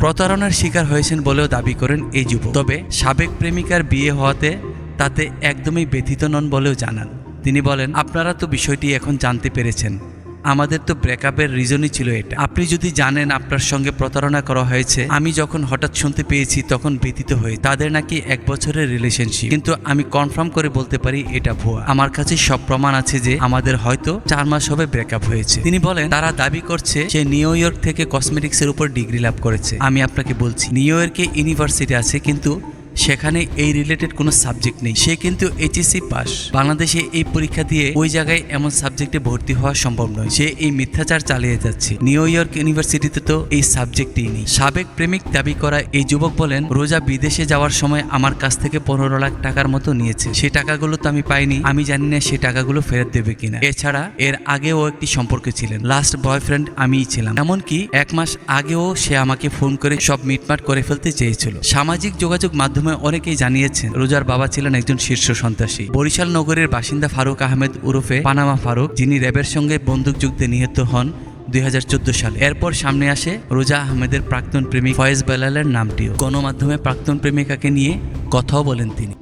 প্রতারণার শিকার হয়েছেন বলেও দাবি করেন এই যুবক। তবে সাবেক প্রেমিকার বিয়ে হওয়াতে তাতে একদমই ব্যথিত নন বলেও জানান। তিনি বলেন, আপনারা তো বিষয়টি এখন জানতে পেরেছেন। আমাদের তো ব্রেকআপের রিজনই ছিল এটা। আপনি যদি জানেন আপনার সঙ্গে প্রতারণা করা হয়েছে, আমি যখন হঠাৎ শুনতে পেয়েছি তখন ব্যথিত হয়ে, তাদের নাকি এক বছরের রিলেশনশিপ কিন্তু আমি কনফার্ম করে বলতে পারি এটা ভুয়া। আমার কাছে সব প্রমাণ আছে যে আমাদের হয়তো চার মাস হবে ব্রেকআপ হয়েছে। তিনি বলেন, তারা দাবি করছে সে নিউ ইয়র্ক থেকে কসমেটিক্সের উপর ডিগ্রি লাভ করেছে। আমি আপনাকে বলছি নিউ ইয়র্কে ইউনিভার্সিটি আছে, কিন্তু সেখানে এই রিলেটেড কোনো সাবজেক্ট নেই। সে কিন্তু এইচএসসি পাস বাংলাদেশে এই পরীক্ষা দিয়ে ওই জায়গায় এমন সাবজেক্টে ভর্তি হওয়া সম্ভব নয়। সে এই মিথ্যাচার চালিয়ে যাচ্ছে। নিউ ইয়র্ক ইউনিভার্সিটিতে তো এই সাবজেক্টই নেই। সাবেক প্রেমিক দাবি করা এই যুবক বলেন, রোজা বিদেশে যাওয়ার সময় আমার কাছ থেকে পনেরো লাখ টাকার মতো নিয়েছে। সে টাকাগুলো তো আমি পাইনি। আমি জানি না সে টাকাগুলো ফেরত দেবে কিনা। এছাড়া এর আগেও একটি সম্পর্কে ছিলেন। লাস্ট বয়ফ্রেন্ড আমিই ছিলাম। এমনকি এক মাস আগেও সে আমাকে ফোন করে সব মিটমাট করে ফেলতে চেয়েছিল। সামাজিক যোগাযোগ মাধ্যমে অনেকেই জানিয়েছেন, রোজার বাবা ছিলেন একজন শীর্ষ সন্ত্রাসী। বরিশাল নগরের বাসিন্দা ফারুক আহমেদ উরফে পানামা ফারুক, যিনি র্যাবের সঙ্গে বন্দুকযুদ্ধে নিহত হন দুই সালে। এরপর সামনে আসে রোজা আহমেদের প্রাক্তন প্রেমিক ফয়েজ বেলালের নামটিও। গণমাধ্যমে প্রাক্তন প্রেমিকাকে নিয়ে কথাও বলেন তিনি।